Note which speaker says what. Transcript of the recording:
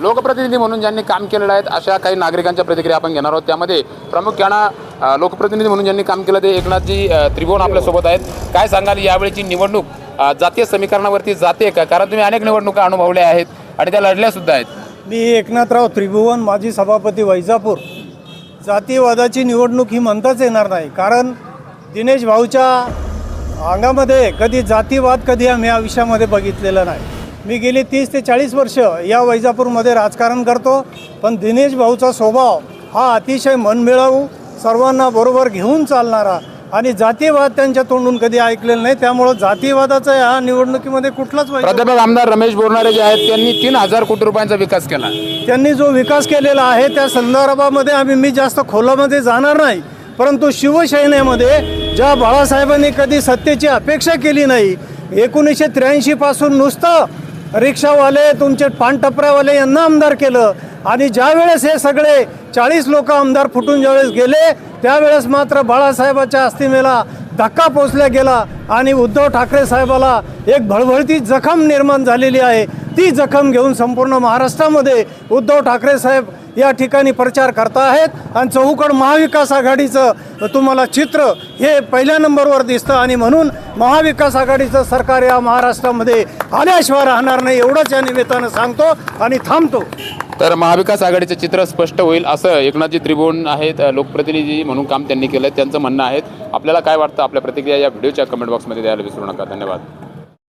Speaker 1: लोकप्रतिनिधी म्हणून ज्यांनी काम केलेलं आहे अशा काही नागरिकांच्या प्रतिक्रिया आपण घेणार आहोत. त्यामध्ये प्रामुख्यानं लोकप्रतिनिधी म्हणून ज्यांनी काम केलं ते एकनाथजी त्रिभुवन आपल्यासोबत आहेत. काय सांगाल यावेळीची निवडणूक जातीय समीकरणावरती जाते का? कारण तुम्ही अनेक निवडणुका अनुभवल्या आहेत आणि त्या लढल्या सुद्धा आहेत.
Speaker 2: मी एकनाथराव त्रिभुवन माजी सभापती वैजापूर. जातीवादाची निवडणूक ही म्हणताच येणार नाही. कारण दिनेश भाऊच्या अंगामध्ये कधी जातीवाद कधी आम्ही आयुष्यामध्ये बघितलेला नाही. मी गेली तीस ते चाळीस वर्ष या वैजापूरमध्ये राजकारण करतो पण दिनेश भाऊचा स्वभाव हा अतिशय मनमिळावू सर्वांना बरोबर घेऊन चालणारा आणि जातीवाद त्यांच्या तोंडून कधी ऐकलेलं नाही. त्यामुळं जातीवादाचा या निवडणुकीमध्ये कुठलाच
Speaker 1: प्राध्यापक आमदार रमेश बोरणारे जे आहेत त्यांनी तीन हजार कोटी रुपयांचा विकास केला.
Speaker 2: त्यांनी जो विकास केलेला आहे त्या संदर्भामध्ये आम्ही मी जास्त खोलामध्ये जाणार नाही परंतु शिवसेनेमध्ये ज्या बाळासाहेबांनी कधी सत्तेची अपेक्षा केली नाही एकोणीसशे त्र्याऐंशी पासून नुसतं रिक्षावाले तुमचे पानटपऱ्यावाले यांना आमदार केलं. आणि ज्या वेळेस हे सगळे चाळीस लोक आमदार फुटून ज्यावेळेस गेले त्यावेळेस मात्र बाळासाहेबाच्या अस्तिमेला धक्का पोचला गेला आणि उद्धव ठाकरे साहेबाला एक भळभळती जखम निर्माण झालेली आहे. ती जखम घेऊन संपूर्ण महाराष्ट्रामध्ये उद्धव ठाकरे साहेब या ठिकाणी प्रचार करता आहेत आणि चौकड महाविकास आघाडीचं तुम्हाला चित्र हे पहिल्या नंबरवर दिसतं. आणि म्हणून महाविकास आघाडीचं सरकार या महाराष्ट्रामध्ये आल्याशिवाय राहणार नाही एवढंच या निमित्तानं सांगतो आणि थांबतो.
Speaker 1: तर महाविकास आघाडीचं चित्र स्पष्ट होईल असं एकनाथजी त्रिभुवन आहेत लोकप्रतिनिधी म्हणून काम त्यांनी केलं त्यांचं म्हणणं आहे आपल्याला काय वाटतं? आपल्या प्रतिक्रिया या व्हिडिओच्या कमेंट बॉक्समध्ये द्यायला विसरू नका. धन्यवाद.